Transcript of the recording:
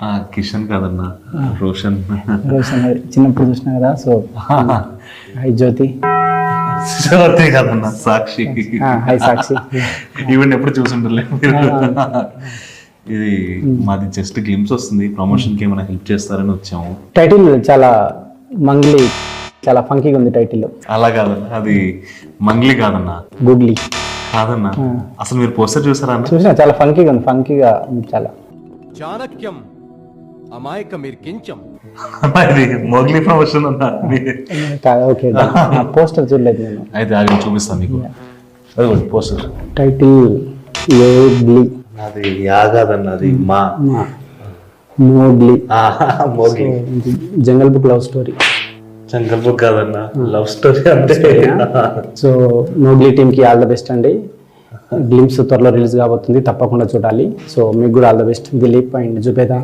ఆ, కిషన్ కాదన్నా రోషన్. రోషన్ చిన్నప్పుడు చూసినా కదా సో హై జ్యోతి. జ్యోతి కాదన్నా సాక్షి. ఆ, హై సాక్షి. ఈవెంట్ ఎప్పుడు చూసుంటారులే. ఇది మాది జస్ట్ గ్లిమ్స్ వస్తుంది ప్రమోషన్కి ఏమైనా హెల్ప్ చేస్తారని వచ్చాము. టైటిల్ చాలా మంగ్లీ చాలా ఫంకీగా ఉంది టైటిల్ అలా కాదన్నా అది మంగ్లీ కాదన్నా. గూగ్లీ. కాదన్నా. అసలు మీరు పోస్టర్ చూసారా అన్న? చూసినా చాలా ఫంకీగా ఉంది ఫంకీగా ఉంది చాలా. చాణక్యం అమాయకమిర్కించం అన్నా, ఇది మోగ్లీ ప్రమోషన్ కాదు ఓకే. పోస్టర్ చూడలేదు నేను. అయితే అది చూపిస్తాను మీకు. అదిగోండి పోస్టర్. టైటిల్ యోగ్లీ అది యా కాదన్నా అది మా. Mowgli. Mowgli. Jungle book love story. Jungle book కాదన్నా లవ్ స్టోరీ అంటే. సో మోగ్లీ టీమ్కి ఆల్ ద బెస్ట్ అండి. గ్లిమ్స్ త్వరలో రిలీజ్ కాబోతుంది తప్పకుండా చూడాలి. సో మీకు కూడా all the best. Dileep and Jubeda.